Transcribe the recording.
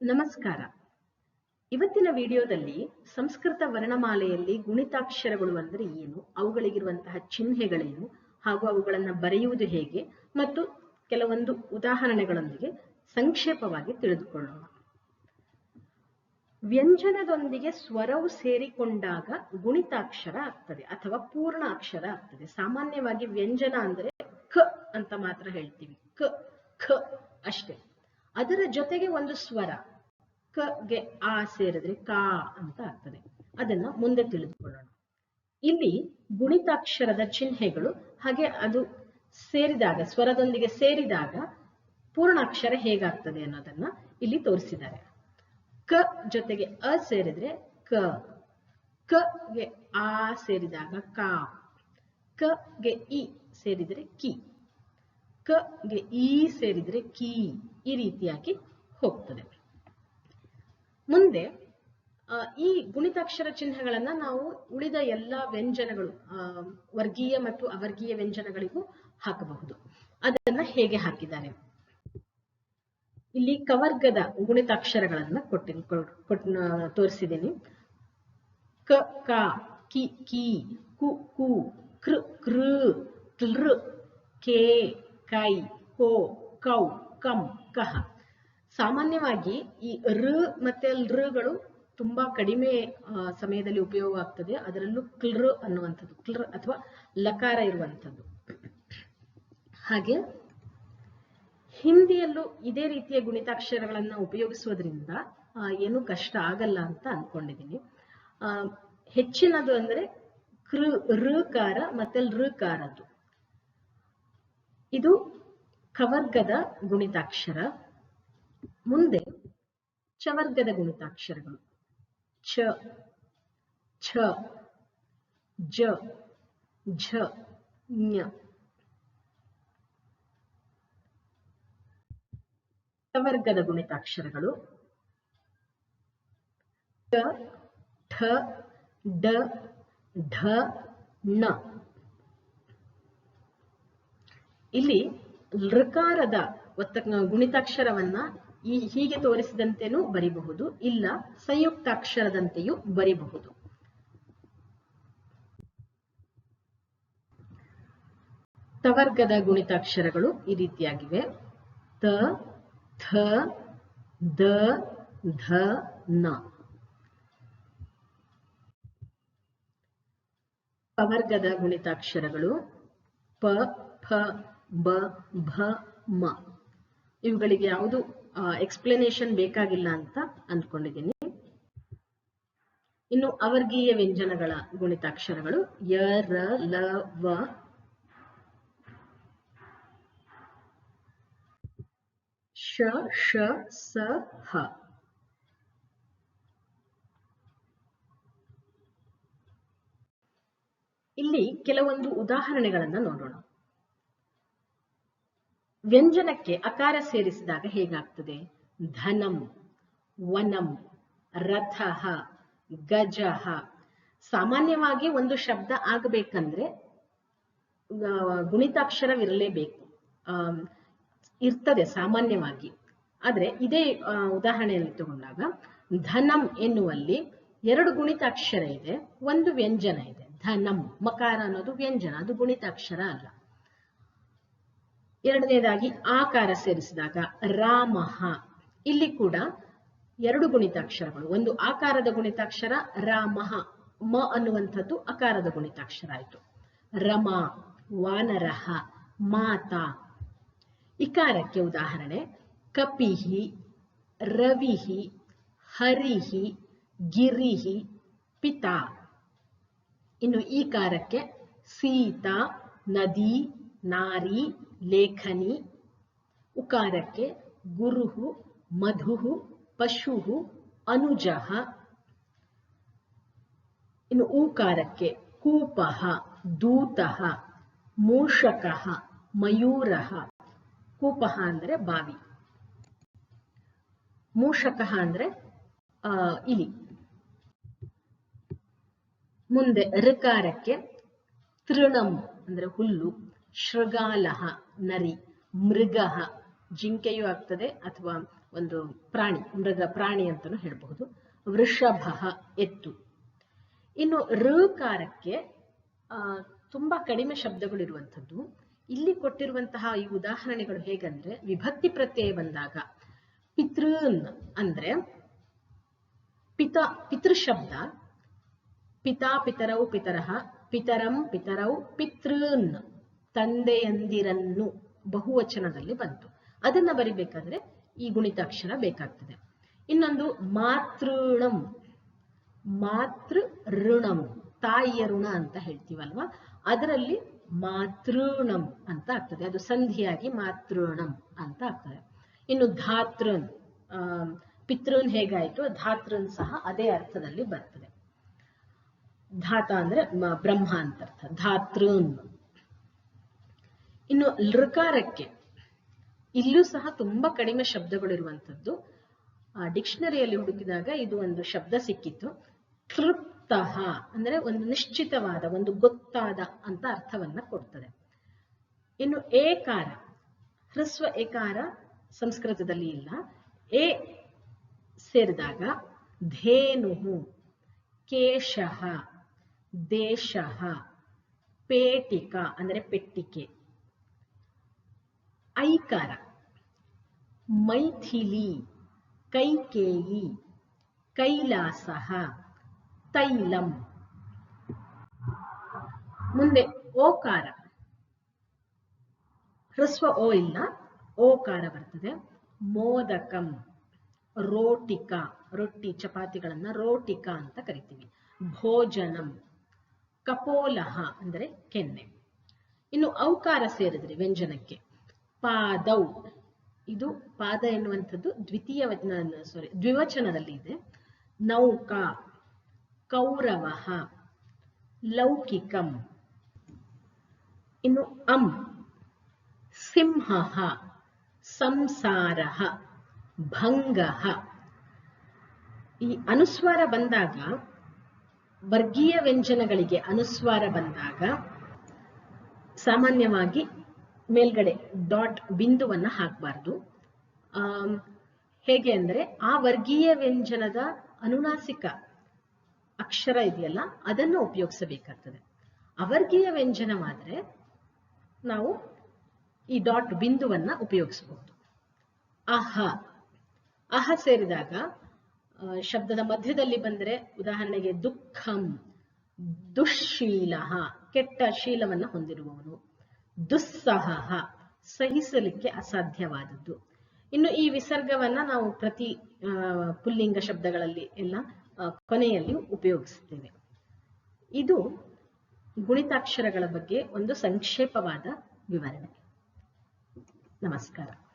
ನಮಸ್ಕಾರ. ಇವತ್ತಿನ ವಿಡಿಯೋದಲ್ಲಿ ಸಂಸ್ಕೃತ ವರ್ಣಮಾಲೆಯಲ್ಲಿ ಗುಣಿತಾಕ್ಷರಗಳು ಅಂದರೆ ಏನು, ಅವುಗಳಿಗಿರುವಂತಹ ಚಿಹ್ನೆಗಳೇನು, ಹಾಗೂ ಅವುಗಳನ್ನು ಬರೆಯುವುದು ಹೇಗೆ, ಮತ್ತು ಕೆಲವೊಂದು ಉದಾಹರಣೆಗಳೊಂದಿಗೆ ಸಂಕ್ಷೇಪವಾಗಿ ತಿಳಿದುಕೊಳ್ಳೋಣ. ವ್ಯಂಜನದೊಂದಿಗೆ ಸ್ವರವು ಸೇರಿಕೊಂಡಾಗ ಗುಣಿತಾಕ್ಷರ ಆಗ್ತದೆ, ಅಥವಾ ಪೂರ್ಣ ಅಕ್ಷರ ಆಗ್ತದೆ. ಸಾಮಾನ್ಯವಾಗಿ ವ್ಯಂಜನ ಅಂದರೆ ಕ ಅಂತ ಮಾತ್ರ ಹೇಳ್ತೀವಿ. ಕ, ಖ ಅಷ್ಟೇ. ಅದರ ಜೊತೆಗೆ ಒಂದು ಸ್ವರ. ಕ, ಗೆ, ಆ ಸೇರಿದ್ರೆ ಕಾ ಅಂತ ಆಗ್ತದೆ. ಅದನ್ನ ಮುಂದೆ ತಿಳಿದುಕೊಳ್ಳೋಣ. ಇಲ್ಲಿ ಗುಣಿತಾಕ್ಷರದ ಚಿಹ್ನೆಗಳು, ಹಾಗೆ ಅದು ಸೇರಿದಾಗ, ಸ್ವರದೊಂದಿಗೆ ಸೇರಿದಾಗ ಪೂರ್ಣಾಕ್ಷರ ಹೇಗಾಗ್ತದೆ ಅನ್ನೋದನ್ನ ಇಲ್ಲಿ ತೋರಿಸಿದ್ದಾರೆ. ಕ ಜೊತೆಗೆ ಅ ಸೇರಿದ್ರೆ ಕ. ಕ, ಗೆ, ಆ ಸೇರಿದಾಗ ಕಾ. ಕ, ಗೆ, ಇ ಸೇರಿದರೆ ಕಿ. ಕ ಗೆ ಈ ಸೇರಿದ್ರೆ ಕಿ ಈ ರೀತಿಯಾಗಿ ಹೋಗ್ತದೆ. ಮುಂದೆ ಈ ಗುಣಿತಾಕ್ಷರ ಚಿಹ್ನೆಗಳನ್ನ ನಾವು ಉಳಿದ ಎಲ್ಲ ವ್ಯಂಜನಗಳು ವರ್ಗೀಯ ಮತ್ತು ಅವರ್ಗೀಯ ವ್ಯಂಜನಗಳಿಗೂ ಹಾಕಬಹುದು. ಅದನ್ನ ಹೇಗೆ ಹಾಕಿದ್ದಾರೆ? ಇಲ್ಲಿ ಕವರ್ಗದ ಗುಣಿತಾಕ್ಷರಗಳನ್ನ ಕೊಟ್ಟಿ ಕೊಟ್ ತೋರಿಸಿದ್ದೀನಿ ಕ ಕ, ಕಿ ಕಿ, ಕು ಕು, ಕೃ ಕೃ ಕೃ ಕೆ ಕೈ, ಕೋ, ಕೌ, ಕಂ, ಕಹ. ಸಾಮಾನ್ಯವಾಗಿ ಈ ಋ ಮತ್ತೆ ಲೃಗಳು ತುಂಬಾ ಕಡಿಮೆ ಸಮಯದಲ್ಲಿ ಉಪಯೋಗ ಆಗ್ತದೆ. ಅದರಲ್ಲೂ ಕ್ಲೃ ಅನ್ನುವಂಥದ್ದು. ಕ್ಲೃ ಅಥವಾ ಲಕಾರ ಇರುವಂಥದ್ದು. ಹಾಗೆ ಹಿಂದಿಯಲ್ಲೂ ಇದೇ ರೀತಿಯ ಗುಣಿತಾಕ್ಷರಗಳನ್ನ ಉಪಯೋಗಿಸೋದ್ರಿಂದ ಏನು ಕಷ್ಟ ಆಗಲ್ಲ ಅಂತ ಅನ್ಕೊಂಡಿದ್ದೀನಿ ಹೆಚ್ಚಿನದು ಅಂದ್ರೆ ಕೃ ಋಕಾರ ಮತ್ತೆ ಲೃಕಾರದ್ದು ಇದು ಕವರ್ಗದ ಗುಣಿತಾಕ್ಷರ. ಮುಂದೆ ಚವರ್ಗದ ಗುಣಿತಾಕ್ಷರಗಳು. ಚ, ಛ, ಜ, ಝ, ಞ. ಚವರ್ಗದ ಗುಣಿತಾಕ್ಷರಗಳು. ಟ ಠ, ಡ, ಢ, ಣ. ಇಲ್ಲಿ ಲೃಕಾರದ ಒತ್ತ ಗುಣಿತಾಕ್ಷರವನ್ನ ಈ ಹೀಗೆ ತೋರಿಸಿದಂತೆನೂ ಬರಿಬಹುದು, ಇಲ್ಲ ಸಂಯುಕ್ತಾಕ್ಷರದಂತೆಯೂ ಬರಿಬಹುದು. ತವರ್ಗದ ಗುಣಿತಾಕ್ಷರಗಳು ಈ ರೀತಿಯಾಗಿವೆ. ತ, ಥ, ದ, ಧ, ನ. ಪವರ್ಗದ ಗುಣಿತಾಕ್ಷರಗಳು ಪ, ಫ ಬ, ಭ, ಮ. ಇವುಗಳಿಗೆ ಯಾವುದು ಎಕ್ಸ್ಪ್ಲನೇಷನ್ ಬೇಕಾಗಿಲ್ಲ ಅಂತ ಅಂದ್ಕೊಂಡಿದ್ದೀನಿ. ಇನ್ನು ಅವರ್ಗೀಯ ವ್ಯಂಜನಗಳ ಗುಣಿತಾಕ್ಷರಗಳು ಯ, ರ, ಲ, ವ. ಶ ಶ, ಸ, ಹ. ಇಲ್ಲಿ ಕೆಲವೊಂದು ಉದಾಹರಣೆಗಳನ್ನ ನೋಡೋಣ. ವ್ಯಂಜನಕ್ಕೆ ಅಕಾರ ಸೇರಿಸಿದಾಗ ಹೇಗಾಗ್ತದೆ? ಧನಂ, ವನಂ, ರಥಃ, ಗಜಃ. ಸಾಮಾನ್ಯವಾಗಿ ಒಂದು ಶಬ್ದ ಆಗಬೇಕಂದ್ರೆ ಗುಣಿತಾಕ್ಷರವಿರಲೇಬೇಕು. ಇರ್ತದೆ ಸಾಮಾನ್ಯವಾಗಿ. ಆದ್ರೆ ಇದೇ ಉದಾಹರಣೆಯಲ್ಲಿ ತಗೊಂಡಾಗ, ಧನಂ ಎನ್ನುವಲ್ಲಿ ಎರಡು ಗುಣಿತಾಕ್ಷರ ಇದೆ, ಒಂದು ವ್ಯಂಜನ ಇದೆ. ಧನಂ, ಮಕಾರ ಅನ್ನೋದು ವ್ಯಂಜನ, ಅದು ಗುಣಿತಾಕ್ಷರ ಅಲ್ಲ. ಎರಡನೇದಾಗಿ ಆಕಾರ ಸೇರಿಸಿದಾಗ ರಾಮಃ. ಇಲ್ಲಿ ಕೂಡ ಎರಡು ಗುಣಿತಾಕ್ಷರಗಳು. ಒಂದು ಆಕಾರದ ಗುಣಿತಾಕ್ಷರ ರಾಮಃ. ಮ ಅನ್ನುವಂಥದ್ದು ಅಕಾರದ ಗುಣಿತಾಕ್ಷರ ಆಯಿತು. ರಮಾ ವಾನರಹ ಮಾತಾ. ಇಕಾರಕ್ಕೆ ಉದಾಹರಣೆ, ಕಪಿಹಿ, ರವಿಹಿ, ಹರಿಹಿ, ಗಿರಿಹಿ, ಪಿತಾ. ಇನ್ನು ಈ ಕಾರಕ್ಕೆ ಸೀತಾ, ನದಿ ನಾರಿ, ಲೇಖನಿ, ಉಕಾರಕ್ಕೆ ಗುರುಹು, ಮಧುಹು, ಪಶುಹು ಅನುಜಃ ಇನ್ನು ಊಕಾರಕ್ಕೆ ಕೂಪಃ ದೂತಃ ಮೂಷಕ ಮಯೂರಃ ಕೂಪಃ ಅಂದ್ರೆ ಬಾವಿ. ಮೂಷಕಃ ಅಂದ್ರೆ ಇಲಿ. ಮುಂದೆ ಋಕಾರಕ್ಕೆ ತೃಣಂ ಅಂದ್ರೆ ಹುಲ್ಲು. ಶೃಗಾಲಹ, ನರಿ ಮೃಗ ಜಿಂಕೆಯೂ ಆಗ್ತದೆ ಅಥವಾ ಒಂದು ಪ್ರಾಣಿ, ಮೃಗ, ಪ್ರಾಣಿ ಅಂತಾನು ಹೇಳಬಹುದು. ವೃಷಭ ಎತ್ತು. ಇನ್ನು ಋಕಾರಕ್ಕೆ ತುಂಬಾ ಕಡಿಮೆ ಶಬ್ದಗಳಿರುವಂಥದ್ದು ಇಲ್ಲಿ ಕೊಟ್ಟಿರುವಂತಹ ಈ ಉದಾಹರಣೆಗಳು ಹೇಗಂದ್ರೆ, ವಿಭಕ್ತಿ ಪ್ರತ್ಯಯ ಬಂದಾಗ ಪಿತೃನ್ ಅಂದ್ರೆ ಪಿತ ಪಿತೃ ಶಬ್ದ ಪಿತಾ ಪಿತರೌ ಪಿತರಹ ಪಿತರಂ ಪಿತರೌ ಪಿತೃನ್ ತಂದೆಯಂದಿರನ್ನು ಬಹುವಚನದಲ್ಲಿ ಬಂತು. ಅದನ್ನ ಬರಿಬೇಕಾದ್ರೆ ಈ ಗುಣಿತಾಕ್ಷರ ಬೇಕಾಗ್ತದೆ. ಇನ್ನೊಂದು, ಮಾತೃಣಂ. ಮಾತೃ ಋಣಂ ತಾಯಿಯ ಋಣ ಅಂತ ಹೇಳ್ತೀವಲ್ವಾ? ಅದರಲ್ಲಿ ಮಾತೃಣಂ ಅಂತ ಆಗ್ತದೆ. ಅದು ಸಂಧಿಯಾಗಿ ಮಾತೃಣಂ ಅಂತ ಆಗ್ತದೆ. ಇನ್ನು ಧಾತೃನ್ ಪಿತೃನ್ ಹೇಗಾಯ್ತು? ಧಾತೃನ್ ಸಹ ಅದೇ ಅರ್ಥದಲ್ಲಿ ಬರ್ತದೆ. ಧಾತ ಅಂದ್ರೆ ಬ್ರಹ್ಮ ಅಂತ ಅರ್ಥ. ಧಾತೃನ್. ಇನ್ನು ಲೃಕಾರಕ್ಕೆ ಇಲ್ಲೂ ಸಹ ತುಂಬಾ ಕಡಿಮೆ ಆ ಡಿಕ್ಷನರಿಯಲ್ಲಿ ಹುಡುಕಿದಾಗ ಇದು ಒಂದು ಶಬ್ದ ಸಿಕ್ಕಿತ್ತು. ತೃಪ್ತಃ ಅಂದ್ರೆ ಒಂದು ನಿಶ್ಚಿತವಾದ, ಒಂದು ಗೊತ್ತಾದ ಅಂತ ಅರ್ಥವನ್ನ ಕೊಡ್ತದೆ. ಇನ್ನು ಏಕಾರ, ಹ್ರಸ್ವ ಏಕಾರ ಸಂಸ್ಕೃತದಲ್ಲಿ ಇಲ್ಲ. ಎ ಸೇರಿದಾಗ ಧೇನು, ಕೇಶ, ದೇಶ, ಪೇಟಿಕ ಅಂದ್ರೆ ಪೆಟ್ಟಿಗೆ ಐಕಾರ, ಮೈಥಿಲಿ, ಕೈಕೇಯಿ ಕೈಲಾಸ ತೈಲಂ. ಮುಂದೆ ಓಕಾರ. ಹ್ರಸ್ವ ಓ ಇಲ್ಲ, ಓಕಾರ ಬರ್ತದೆ. ಮೋದಕಂ, ರೋಟಿಕ, ರೊಟ್ಟಿ, ಚಪಾತಿಗಳನ್ನ ರೋಟಿಕ ಅಂತ ಕರಿತೀವಿ. ಭೋಜನಂ, ಕಪೋಲಹ ಅಂದ್ರೆ ಕೆನ್ನೆ. ಇನ್ನು ಔಕಾರ ಸೇರಿದ್ರೆ ವ್ಯಂಜನಕ್ಕೆ. ಪಾದೌ. ಇದು ಪಾದ ಎನ್ನುವಂಥದ್ದು ದ್ವಿತೀಯ ವಚನ ಸಾರಿ ದ್ವಿವಚನದಲ್ಲಿ ಇದೆ. ನೌಕ, ಕೌರವ, ಲೌಕಿಕಂ. ಇನ್ನು ಅಂ, ಸಿಂಹ, ಸಂಸಾರ, ಭಂಗ. ಈ ಅನುಸ್ವಾರ ಬಂದಾಗ, ವರ್ಗೀಯ ವ್ಯಂಜನಗಳಿಗೆ ಅನುಸ್ವಾರ ಬಂದಾಗ, ಸಾಮಾನ್ಯವಾಗಿ ಮೇಲ್ಗಡೆ ಡಾಟ್ ಬಿಂದುವನ್ನ ಹಾಕಬಾರ್ದು. ಹೇಗೆ ಅಂದ್ರೆ ಆ ವರ್ಗೀಯ ವ್ಯಂಜನದ ಅನುನಾಸಿಕ ಅಕ್ಷರ ಇದೆಯಲ್ಲ, ಅದನ್ನು ಉಪಯೋಗಿಸಬೇಕಾಗ್ತದೆ. ಅವರ್ಗೀಯ ವ್ಯಂಜನವಾದ್ರೆ ನಾವು ಈ ಡಾಟ್ ಬಿಂದುವನ್ನ ಉಪಯೋಗಿಸಬಹುದು. ಅಹ ಅಹ ಸೇರಿದಾಗ ಶಬ್ದದ ಮಧ್ಯದಲ್ಲಿ ಬಂದರೆ ಉದಾಹರಣೆಗೆ ದುಃಖಂ ದುಶ್ಶೀಲ ಕೆಟ್ಟ ಶೀಲವನ್ನ ಹೊಂದಿರುವವನು. ದುಸ್ಸಹ ಸಹಿಸಲಿಕ್ಕೆ ಅಸಾಧ್ಯವಾದದ್ದು. ಇನ್ನು ಈ ವಿಸರ್ಗವನ್ನ ನಾವು ಪ್ರತಿ ಪುಲ್ಲಿಂಗ ಶಬ್ದಗಳಲ್ಲಿ ಎಲ್ಲ ಕೊನೆಯಲ್ಲಿ ಉಪಯೋಗಿಸ್ತೇವೆ ಇದು ಗುಣಿತಾಕ್ಷರಗಳ ಬಗ್ಗೆ ಒಂದು ಸಂಕ್ಷೇಪವಾದ ವಿವರಣೆ. ನಮಸ್ಕಾರ.